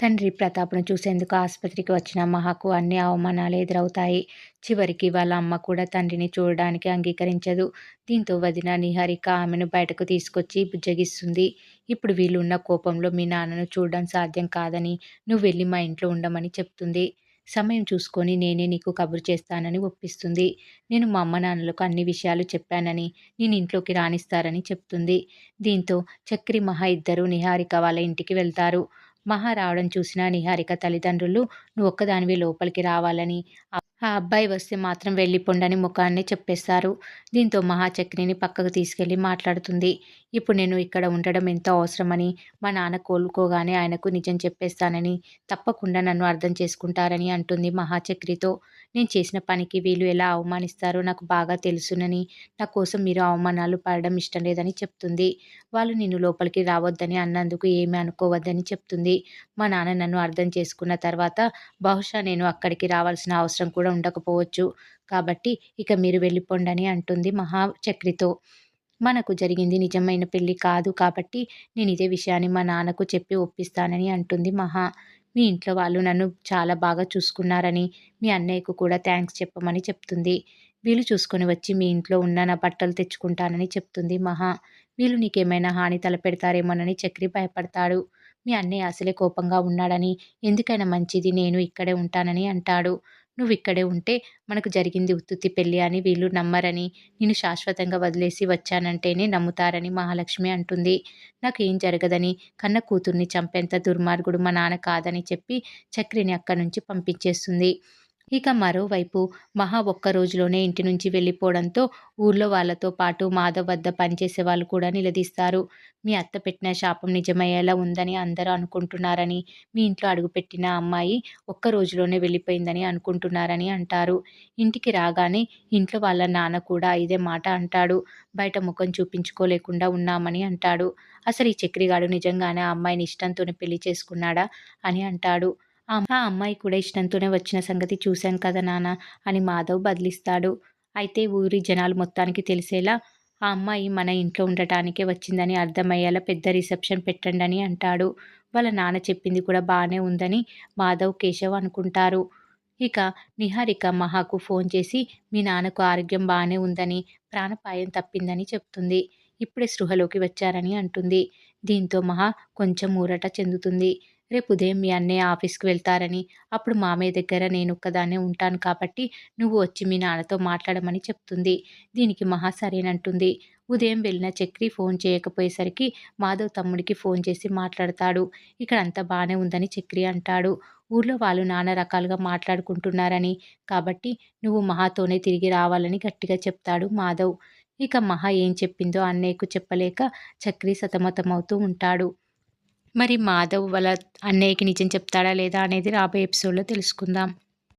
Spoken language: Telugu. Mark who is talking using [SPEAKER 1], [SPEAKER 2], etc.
[SPEAKER 1] తండ్రి ప్రతాప్ను చూసేందుకు ఆసుపత్రికి వచ్చిన మహాకు అన్ని అవమానాలు ఎదురవుతాయి. చివరికి వాళ్ళ అమ్మ కూడా తండ్రిని చూడడానికి అంగీకరించదు. దీంతో వదిన నిహారిక ఆమెను బయటకు తీసుకొచ్చి బుజ్జగిస్తుంది. ఇప్పుడు వీళ్ళున్న కోపంలో మీ నాన్నను చూడడం సాధ్యం కాదని నువ్వు వెళ్ళి మా ఇంట్లో ఉండమని చెప్తుంది. సమయం చూసుకొని నేనే నీకు కబురు చేస్తానని ఒప్పిస్తుంది. నేను మా అమ్మ నాన్నలకు అన్ని విషయాలు చెప్పానని నేను ఇంట్లోకి రాణిస్తారని చెప్తుంది. దీంతో చక్రి మహా ఇద్దరు నిహారిక వాళ్ళ ఇంటికి వెళ్తారు. మహా రావడం చూసిన నిహారిక తల్లిదండ్రులు నువ్వు ఒక్కదానివి లోపలికి రావాలని ఆ అబ్బాయి వస్తే మాత్రం వెళ్ళిపోండని ముఖాన్ని చెప్పేస్తారు దీంతో మహాచక్రిని పక్కకు తీసుకెళ్ళి మాట్లాడుతుంది. ఇప్పుడు నేను ఇక్కడ ఉండడం ఎంతో అవసరమని? మా నాన్న కోలుకోగానే ఆయనకు నిజం చెప్పేస్తానని తప్పకుండా నన్ను అర్థం చేసుకుంటారని అంటుంది మహాచక్రితో. నేను చేసిన పనికి వీళ్ళు ఎలా అవమానిస్తారో నాకు బాగా తెలుసునని నా కోసం మీరు అవమానాలు పడడం ఇష్టం లేదని చెప్తుంది. వాళ్ళు నిన్ను లోపలికి రావద్దని అన్నందుకు ఏమీ అనుకోవద్దని చెప్తుంది. మా నాన్న నన్ను అర్థం చేసుకున్న తర్వాత బహుశా నేను అక్కడికి రావాల్సిన అవసరం కూడా ఉండకపోవచ్చు. కాబట్టి ఇక మీరు వెళ్ళిపోండి అని అంటుంది మహాచక్రితో. మనకు జరిగింది నిజమైన పెళ్ళి కాదు కాబట్టి నేను ఇదే విషయాన్ని మా నాన్నకు చెప్పి ఒప్పిస్తానని అంటుంది మహా. మీ ఇంట్లో వాళ్ళు నన్ను చాలా బాగా చూసుకున్నారని మీ అన్నయ్యకు కూడా థ్యాంక్స్ చెప్పమని చెప్తుంది. వీళ్ళు చూసుకొని వచ్చి మీ ఇంట్లో ఉన్న నా బట్టలు తెచ్చుకుంటానని చెప్తుంది మహా. వీళ్ళు నీకేమైనా హాని తలపెడతారేమోనని చక్రి భయపడతాడు. మీ అన్నయ్య అసలే కోపంగా ఉన్నాడని ఎందుకైనా మంచిది నేను ఇక్కడే ఉంటానని అంటాడు. నువ్వు ఇక్కడే ఉంటే మనకు జరిగింది ఉత్తుత్తి పెళ్ళి అని వీళ్ళు నమ్మరని నేను శాశ్వతంగా వదిలేసి వచ్చానంటేనే నమ్ముతారని మహాలక్ష్మి అంటుంది. నాకు ఏం జరగదని కన్న కూతుర్ని చంపేంత దుర్మార్గుడు మా నాన్న కాదని చెప్పి చక్రిని అక్కడి నుంచి పంపించేస్తుంది. ఇక మరోవైపు మహా ఒక్క రోజులోనే ఇంటి నుంచి వెళ్ళిపోవడంతో ఊర్లో వాళ్ళతో పాటు మాధవ్ వద్ద పనిచేసే వాళ్ళు కూడా నిలదీస్తారు. మీ అత్త పెట్టిన శాపం నిజమయ్యేలా ఉందని అందరూ అనుకుంటున్నారని మీ ఇంట్లో అడుగుపెట్టిన అమ్మాయి ఒక్క రోజులోనే వెళ్ళిపోయిందని అనుకుంటున్నారని అంటారు. ఇంటికి రాగానే ఇంట్లో వాళ్ళ నాన్న కూడా ఇదే మాట అంటాడు. బయట ముఖం చూపించుకోలేకుండా ఉన్నామని అంటాడు. అసలు ఈ చక్రిగాడు నిజంగానే ఆ అమ్మాయిని ఇష్టంతోనే పెళ్ళి చేసుకున్నాడా అని అంటాడు. ఆ అమ్మాయి కూడా ఇష్టంతోనే వచ్చిన సంగతి చూశాను కదా నాన్న అని మాధవ్ బదిలిస్తాడు. అయితే ఊరి జనాలు మొత్తానికి తెలిసేలా ఆ అమ్మాయి మన ఇంట్లో ఉండటానికే వచ్చిందని అర్థమయ్యేలా పెద్ద రిసెప్షన్ పెట్టండి అని అంటాడు. వాళ్ళ నాన్న చెప్పింది కూడా బాగానే ఉందని మాధవ్ కేశవ్ అనుకుంటారు. ఇక నిహారిక మహాకు ఫోన్ చేసి మీ నాన్నకు ఆరోగ్యం బాగానే ఉందని ప్రాణపాయం తప్పిందని చెప్తుంది. ఇప్పుడే స్పృహలోకి వచ్చారని అంటుంది. దీంతో మహా కొంచెం ఊరట చెందుతుంది. రేపు ఉదయం మీ అన్నయ్య ఆఫీస్కి వెళ్తారని అప్పుడు మామయ్య దగ్గర నేను ఒక్కదాన్నే ఉంటాను కాబట్టి నువ్వు వచ్చి మీ నాన్నతో మాట్లాడమని చెప్తుంది. దీనికి మహా సరేనంటుంది. ఉదయం వెళ్ళిన చక్రి ఫోన్ చేయకపోయేసరికి మాధవ్ తమ్ముడికి ఫోన్ చేసి మాట్లాడతాడు. ఇక్కడ అంతా బాగానే ఉందని చక్రి అంటాడు. ఊర్లో వాళ్ళు నానా రకాలుగా మాట్లాడుకుంటున్నారని కాబట్టి నువ్వు మహాతోనే తిరిగి రావాలని గట్టిగా చెప్తాడు మాధవ్. ఇక మహా ఏం చెప్పిందో అన్నయ్యకు చెప్పలేక చక్రి సతమతమవుతూ ఉంటాడు. మరి మాధవ్ వాళ్ళ అన్నయ్యకి నిజం చెప్తాడా లేదా అనేది రాబోయే ఎపిసోడ్లో తెలుసుకుందాం.